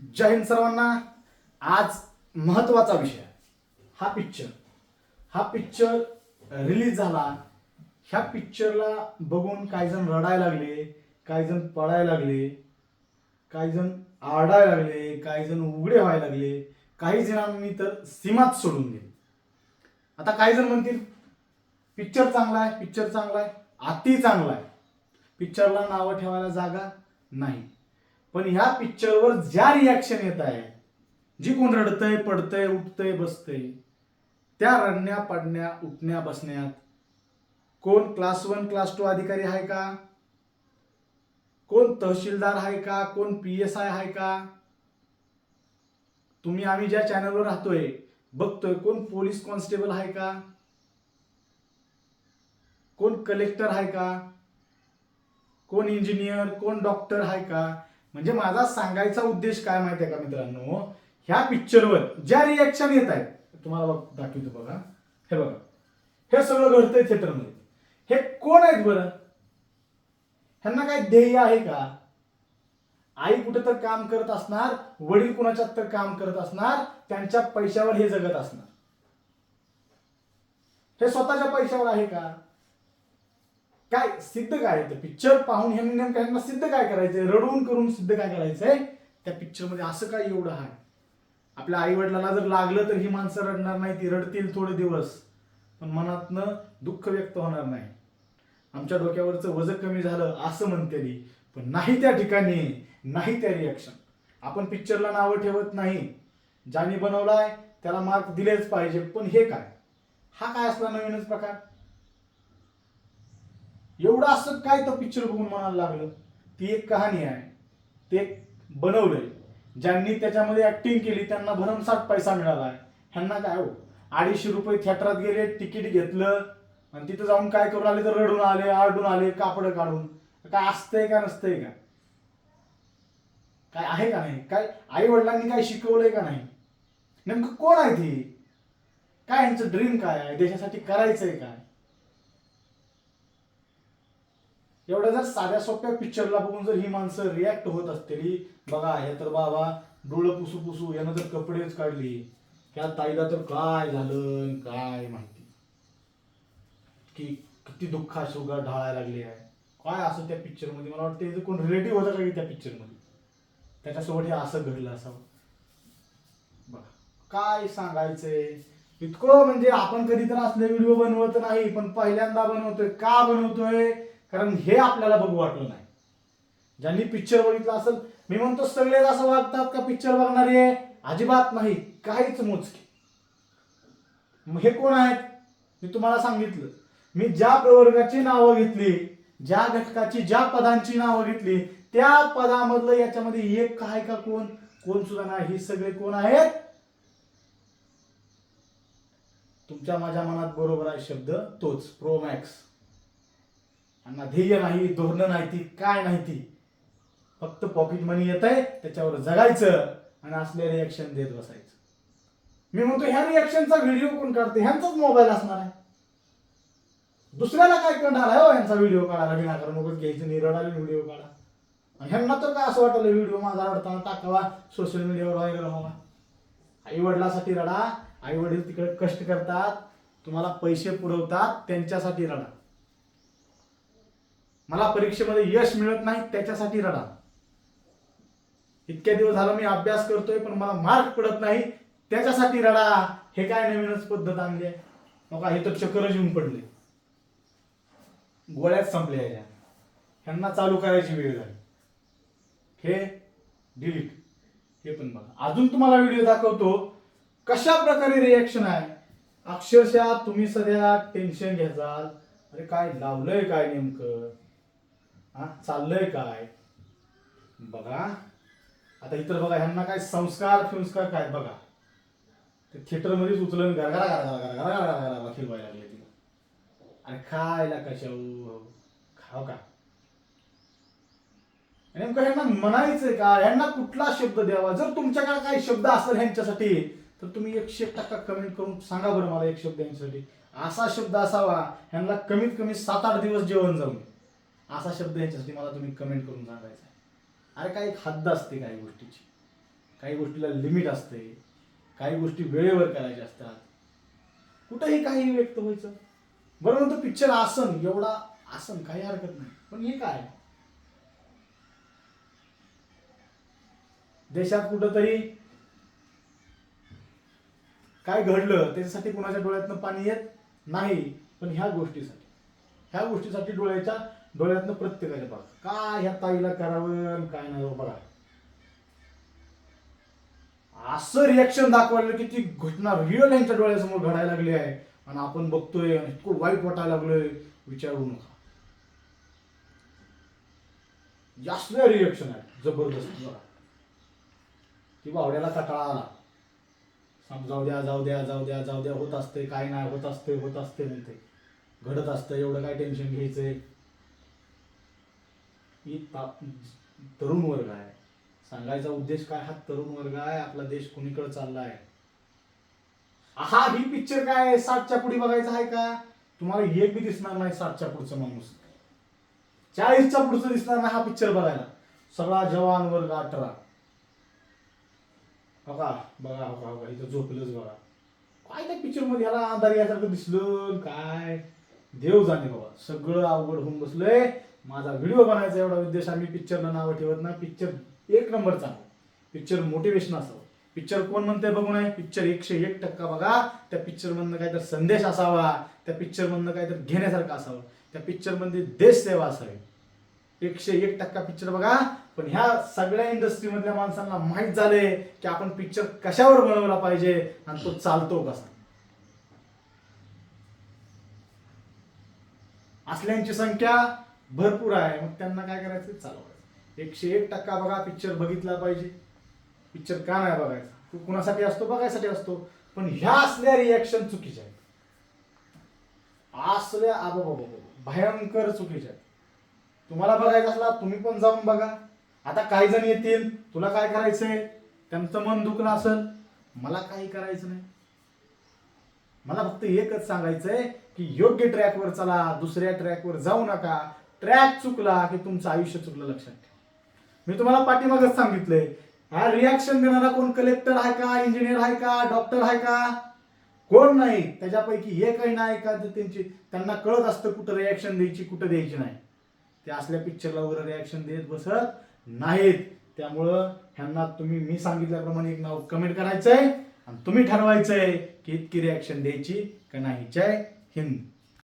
जय हिंद सर्वांना. आज महत्त्वाचा विषय. हा पिक्चर हा पिक्चर रिलीज झाला. ह्या पिक्चरला बघून काही जण रडायला लागले काही जण पळायला लागले काही जण आरडायला लागले काही जण उघडे व्हायला लागले. काही जणांनी तर सीमाच सोडून दिली. आता काही जण म्हणतील पिक्चर चांगला आहे पिक्चर चांगला आहे अति चांगला आहे. पिक्चरला नावं ठेवायला जागा नाही. पण ह्या पिक्चरवर ज्या रिॲक्शन येत आहे जी कोण रडतंय पडतंय उठतंय बसतंय त्या रडण्या पडण्या उठण्या बसण्यात कोण क्लास वन क्लास टू अधिकारी आहे का? कोण तहसीलदार आहे का? कोण पी एस आय आहे का? तुम्ही आम्ही ज्या चॅनलवर राहतोय बघतोय कोण पोलीस कॉन्स्टेबल आहे का? कोण कलेक्टर आहे का? कोण इंजिनियर कोण डॉक्टर आहे का? म्हणजे माझा सांगायचा उद्देश काय माहिती आहे का मित्रांनो? ह्या पिक्चरवर ज्या रिॲक्शन येत आहेत तुम्हाला दाखवतो बघा. हे बघा. हे सगळं घडतंय थिएटरमध्ये. हे कोण आहेत बरं? ह्यांना काय ध्येय आहे का? आई कुठं तर काम करत असणार वडील कुणाच्यात तर काम करत असणार त्यांच्या पैशावर हे जगत असणार. हे स्वतःच्या पैशावर आहे का? काय सिद्ध काय ते पिक्चर पाहून ह्यांनी नेमकं यांना सिद्ध काय करायचंय? रडवून करून सिद्ध काय करायचंय? त्या पिक्चरमध्ये असं काय एवढं आहे? आपल्या आई वडिलांना जर लागलं तर ही माणसं रडणार नाही ती रडतील थोडे दिवस. पण मनातनं दुःख व्यक्त होणार नाही. आमच्या डोक्यावरचं वजन कमी झालं असं म्हणते ती पण नाही त्या ठिकाणी नाही त्या रिॲक्शन आपण पिक्चरला नावं ठेवत नाही. ज्याने बनवलाय त्याला मार्क दिलेच पाहिजे. पण हे काय? हा काय असला नवीनच प्रकार? एवढं असं काय तो पिक्चर बघून म्हणायला लागलं? ती एक कहाणी आहे. ते बनवलंय. ज्यांनी त्याच्यामध्ये ऍक्टिंग केली त्यांना भरमसाठ पैसा मिळाला आहे. ह्यांना काय हो? अडीचशे रुपये थिएटरात गेले तिकीट घेतलं आणि तिथं जाऊन काय करून आले तर रडून आले आरडून आले कापड काढून. काय असतंय का नसतंय का? काय आहे का नाही? काय आई वडिलांनी काय शिकवलंय का नाही? नेमकं कोण आहे ती? काय यांचं ड्रीम काय आहे? देशासाठी करायचंय काय? एवढ्या जर साध्या सोप्या पिक्चरला बघून जर ही माणसं रिॲक्ट होत असतील बघा हे तर बाबा डोळं पुसू पुसू यानं जर कपडेच काढली. त्या ताईला तर काय झालं काय माहिती? की किती दुःख शुगा ढाळायला लागली आहे. काय असं त्या पिक्चरमध्ये? मला वाटतं कोण रिलेटिव्ह होता का त्या पिक्चरमध्ये? त्याच्यासोबत हे असं घडलं असावं. बघा काय सांगायचंय? इतकं म्हणजे आपण कधी तर असले व्हिडिओ बनवत नाही पण पहिल्यांदा बनवतोय. का बनवतोय? कारण हे आपल्याला बघू वाटलं नाही. ज्यांनी पिक्चर बघितला असेल मी म्हणतो सगळेच असं वागतात का पिक्चर बघणारे? अजिबात नाही काहीच मोजके. मग हे कोण आहेत? मी तुम्हाला सांगितलं. मी ज्या प्रवर्गाची नावं घेतली ज्या घटकाची ज्या पदांची नावं घेतली त्या पदामधलं याच्यामध्ये एक काय का कोण? कोण सुद्धा नाही. हे सगळे कोण आहेत? तुमच्या माझ्या मनात बरोबर आहे शब्द तोच प्रोमॅक्स यांना ध्येय नाही धोरणं नाही ती काय नाही ती? फक्त पॉकेट मनी येत आहे त्याच्यावर जगायचं आणि असले रिॲक्शन देत बसायचं. मी म्हणतो ह्या रिॲक्शनचा व्हिडिओ कोण काढते? ह्यांचाच मोबाईल असणार आहे. दुसऱ्याला काय करणार आहे हो यांचा व्हिडिओ काढायला विनाकारण उगाच घ्यायचं निरडाले व्हिडिओ काढा. ह्यांना तर काय असं वाटलं व्हिडिओ माझा रडताना टाकावा सोशल मीडियावर व्हायरल व्हावा. आई वडिलासाठी रडा आई वडील तिकडे कष्ट करतात तुम्हाला पैसे पुरवतात त्यांच्यासाठी रडा. मला परीक्षेमध्ये यश मिळत नाही त्याच्यासाठी रडा. इतक्या दिवस झाला मी अभ्यास करतोय पण मला मार्क पडत नाही त्याच्यासाठी रडा. हे काय नवीनच पद्धत आणली आहे? नका हे तर चक्करच येऊन पडले. गोळ्याच संपल्या ह्या ह्यांना चालू करायची वेळ झाली. हे डिलीट हे पण बघा. अजून तुम्हाला व्हिडिओ दाखवतो कशा प्रकारे रिॲक्शन आहे. अक्षरशः तुम्ही सध्या टेन्शन घ्याल अरे काय लावलंय काय नेमकं? हा? चाललंय काय? बघा. आता इतर बघा ह्यांना काय संस्कार फिंस्कार काय? बघा. ते थिएटर मध्येच उचलून गरगरा गरगरा गरगरा गरगरा लागले तिला आणि खायला कशा खाव का? नेमकं ह्यांना म्हणायचंय का? ह्यांना कुठला शब्द द्यावा? जर तुमच्याकडे काही शब्द असेल ह्यांच्यासाठी तर तुम्ही एकशे एक टक्का कमेंट करून सांगा बरं मला एक शब्द यांच्यासाठी असा शब्द असावा ह्यांना कमीत कमी सात आठ दिवस जेवण जाऊन. असा शब्द ह्याच्यासाठी मला तुम्ही कमेंट करून सांगायचा आहे. अरे काही हद्द असते काही गोष्टीची. काही गोष्टीला लिमिट असते. काही गोष्टी वेळेवर करायच्या असतात. कुठंही काही व्यक्त व्हायचं. बरं म्हणतो पिक्चर आसन एवढा आसन काही हरकत नाही. पण हे काय? देशात कुठंतरी काय घडलं त्याच्यासाठी कुणाच्या डोळ्यातनं पाणी येत नाही पण ह्या गोष्टीसाठी. ह्या गोष्टीसाठी डोळ्याच्या डोळ्यातनं प्रत्येकाने बघा. काय ह्या ताईला करावं काय नाही हो बघा. असं रिॲक्शन दाखवायला की ती घटना रिअल यांच्या डोळ्यासमोर घडायला लागली आहे. आणि आपण बघतोय आणि इतकं वाईट वाटायला लागलोय. विचारू नका. जास्त रिएक्शन आहे. जबरदस्त बघा. की बावड्याला कटाळा आला. जाऊ द्या जाऊ द्या जाऊ द्या जाऊ द्या. होत असते काय नाही होत असते होत असते म्हणते. घडत असतं एवढं काय टेन्शन घ्यायचंय? की तरुण वर्ग आहे. सांगायचा उद्देश काय? हा तरुण वर्ग आहे. आपला देश कुणीकडे चाललाय हा ही पिक्चर काय साठच्या पुढे बघायचा आहे का? तुम्हाला एक बी दिसणार नाही सातच्या पुढचा माणूस. चाळीसच्या पुढचं दिसणार नाही हा पिक्चर बघायला. सगळा जवान वर्ग अठरा. बघा बघा बघा बघा इथं झोपलंच बघा. काय त्या पिक्चरमध्ये? ह्याला अंधारी यासारखं दिसलं काय? देव जाणे बाबा. सगळं अवघड होऊन बसलंय. माझा व्हिडिओ बनायचा एवढा उद्देश आम्ही पिक्चरला नावं ठेवत ना पिक्चर एक नंबरचा पिक्चर मोटिवेशन असावं. पिक्चर कोण म्हणते बघू नये. पिक्चर एकशे एक टक्का बघा. त्या पिक्चरमधनं काहीतरी संदेश असावा. त्या पिक्चरमधनं काहीतरी घेण्यासारखं असावं. त्या पिक्चरमध्ये देश सेवा असावी. एकशे एक टक्का पिक्चर बघा. पण ह्या सगळ्या इंडस्ट्री मधल्या माणसांना माहीत झाले की आपण पिक्चर कशावर बनवला पाहिजे आणि तो चालतो कसा. असल्यांची संख्या भरपूर आहे. मग त्यांना काय करायचं? चालवायचं. एकशे एक टक्का बघा पिक्चर बघितला पाहिजे. पिक्चर का नाही बघायचा? तू कुणासाठी असतो? बघायसाठी असतो. पण ह्या असल्या रिॲक्शन चुकीच्या आहेत. असल्या आबा भयंकर चुकीच्या आहेत. तुम्हाला बघायचं असला तुम्ही पण जाऊन बघा. आता काही जण येतील. तुला काय करायचंय? त्यांचं मन दुखलं असेल. मला काही करायचं नाही. मला फक्त एकच सांगायचंय की योग्य ट्रॅकवर चला. दुसऱ्या ट्रॅकवर जाऊ नका. ट्रॅक चुकला की तुमचं आयुष्य चुकलं लक्षात ठेवा. मी तुम्हाला पाठीमागच सांगितलंय हा रिॲक्शन देणारा कोण कलेक्टर आहे का इंजिनियर आहे का डॉक्टर आहे का? कोण नाही. त्याच्यापैकी हे काही नाही का त्यांची त्यांना कळत असतं कुठं रिॲक्शन द्यायची कुठं द्यायची नाही. ते असल्या पिक्चरला वगैरे रिॲक्शन देत बसत नाहीत. त्यामुळं ह्यांना तुम्ही मी सांगितल्याप्रमाणे एक नाव कमेंट करायचंय आणि तुम्ही ठरवायचंय की इतकी रिॲक्शन द्यायची का नाही जय हिंद.